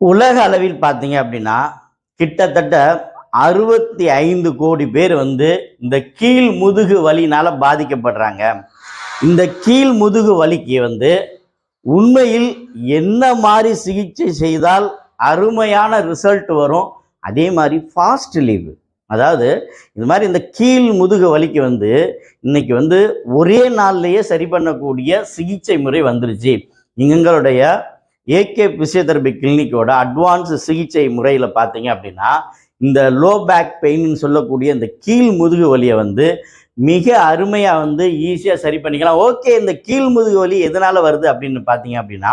உலக அளவில் பார்த்தீங்க அப்படின்னா கிட்டத்தட்ட அறுபத்தி ஐந்து கோடி பேர் வந்து இந்த கீழ் முதுகு வலினால பாதிக்கப்படுறாங்க. இந்த கீழ் முதுகு வலிக்கு வந்து உண்மையில் என்ன மாதிரி சிகிச்சை செய்தால் அருமையான ரிசல்ட் வரும்? அதே மாதிரி ஃபாஸ்ட் லீவு அதாவது இது மாதிரி இந்த கீழ் முதுகு வலிக்கு வந்து இன்னைக்கு வந்து ஒரே நாள்லேயே சரி பண்ணக்கூடிய சிகிச்சை முறை வந்துருச்சு. எங்களுடைய ஏகே பிசியோதெரபி கிளினிக்கோட அட்வான்ஸ் சிகிச்சை முறையில் பார்த்தீங்க அப்படின்னா இந்த லோ பேக் பெயின்னு சொல்லக்கூடிய இந்த கீழ் முதுகு வலியை வந்து மிக அருமையாக வந்து ஈஸியாக சரி பண்ணிக்கலாம். ஓகே இந்த கீழ் முதுகு வலி எதனால் வருது அப்படின்னு பார்த்தீங்க அப்படின்னா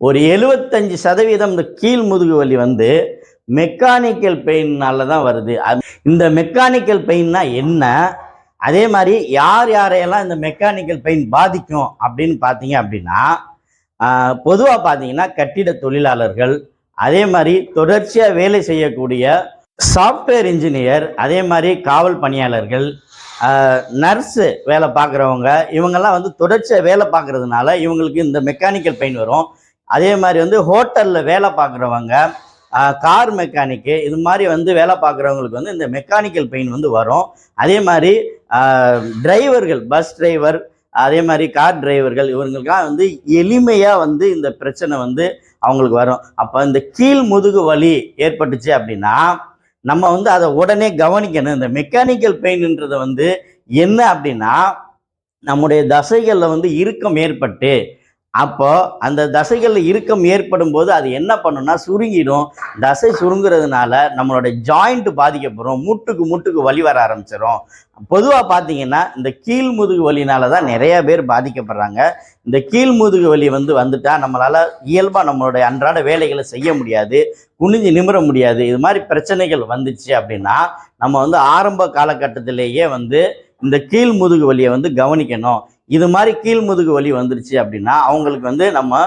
ஒரு எழுபத்தஞ்சு சதவீதம் இந்த கீழ் முதுகு வலி வந்து மெக்கானிக்கல் பெயின்னால தான் வருது. இந்த மெக்கானிக்கல் பெயின்னா என்ன? அதே மாதிரி யார் யாரையெல்லாம் இந்த மெக்கானிக்கல் பெயின் பாதிக்கும் அப்படின்னு பார்த்தீங்க அப்படின்னா பொதுவாக பார்த்தீங்கன்னா கட்டிட தொழிலாளர்கள் அதே மாதிரி தொடர்ச்சியாக வேலை செய்யக்கூடிய சாஃப்ட்வேர் இன்ஜினியர் அதே மாதிரி காவல் பணியாளர்கள் நர்ஸு வேலை பார்க்குறவங்க இவங்கெல்லாம் வந்து தொடர்ச்சியாக வேலை பார்க்குறதுனால இவங்களுக்கு இந்த மெக்கானிக்கல் பெயின் வரும். அதே மாதிரி வந்து ஹோட்டலில் வேலை பார்க்குறவங்க கார் மெக்கானிக்கு இது மாதிரி வந்து வேலை பார்க்குறவங்களுக்கு வந்து இந்த மெக்கானிக்கல் பெயின் வந்து வரும். அதே மாதிரி டிரைவர்கள் பஸ் டிரைவர் அதே மாதிரி கார் டிரைவர்கள் இவங்களுக்கெல்லாம் வந்து எளிமையாக வந்து இந்த பிரச்சனை வந்து அவங்களுக்கு வரும். அப்போ இந்த கீழ் முதுகு வலி ஏற்பட்டுச்சு அப்படின்னா நம்ம வந்து அதை உடனே கவனிக்கணும். இந்த மெக்கானிக்கல் பெயின்ன்றதை வந்து என்ன அப்படின்னா நம்முடைய தசைகளில் வந்து இறுக்கம் ஏற்பட்டு அப்போ அந்த தசைகளில் இறுக்கம் ஏற்படும் போது அது என்ன பண்ணும்னா சுருங்கிடும். தசை சுருங்குறதுனால நம்மளோட ஜாயிண்ட் பாதிக்கப்படும். மூட்டுக்கு மூட்டுக்கு வலி வர ஆரம்பிச்சிடும் பொதுவாக பார்த்தீங்கன்னா இந்த கீழ் முதுகு வலினால தான் நிறைய பேர் பாதிக்கப்படுறாங்க. இந்த கீழ் முதுகு வலி வந்து வந்துட்டா நம்மளால் இயல்பாக நம்மளுடைய அன்றாட வேலைகளை செய்ய முடியாது. குனிஞ்சு நிமிர முடியாது. இது மாதிரி பிரச்சனைகள் வந்துச்சு அப்படின்னா நம்ம வந்து ஆரம்ப காலகட்டத்திலேயே வந்து இந்த கீழ் முதுகு வலியை வந்து கவனிக்கணும். இது மாதிரி கீழ் முதுகு வலி வந்துருச்சு அப்படின்னா அவங்களுக்கு வந்து நம்ம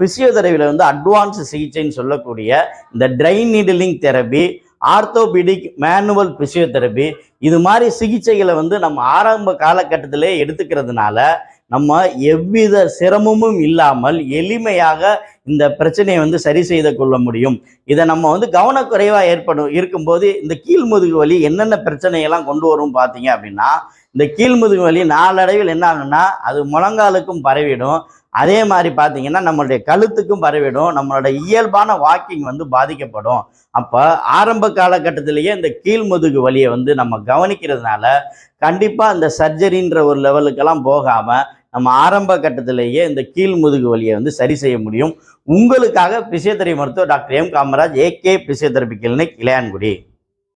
பிசியோதெரபியில் வந்து அட்வான்ஸ் சிகிச்சைன்னு சொல்லக்கூடிய இந்த dry needling therapy orthopaedic manual physiotherapy இது மாதிரி சிகிச்சைகளை வந்து நம்ம ஆரம்ப காலகட்டத்திலே எடுத்துக்கிறதுனால நம்ம எவ்வித சிரமமும் இல்லாமல் எளிமையாக இந்த பிரச்சனையை வந்து சரி செய்து கொள்ள முடியும். இதை நம்ம வந்து கவனக்குறைவாக ஏற்படும் இருக்கும்போது இந்த கீழ் முதுகு வலி என்னென்ன பிரச்சனையெல்லாம் கொண்டு வரும் பார்த்தீங்க அப்படின்னா இந்த கீழ்முதுகு வலி நாளடைவில் என்ன ஆகும்னா அது முழங்காலுக்கும் பரவிடும். அதே மாதிரி பார்த்தீங்கன்னா நம்மளுடைய கழுத்துக்கும் பரவிடும். நம்மளோட இயல்பான வாக்கிங் வந்து பாதிக்கப்படும். அப்போ ஆரம்ப காலகட்டத்திலேயே இந்த கீழ்முதுகு வலியை வந்து நம்ம கவனிக்கிறதுனால கண்டிப்பாக அந்த சர்ஜரின்ற ஒரு லெவலுக்கெல்லாம் போகாமல் நம்ம ஆரம்ப கட்டத்திலேயே இந்த கீழ் முதுகு வலியை வந்து சரி செய்ய முடியும். உங்களுக்காக பிசியோதெரபி மருத்துவர் doctor M Kamaraj AK physiotherapy clinic Ilayangudi.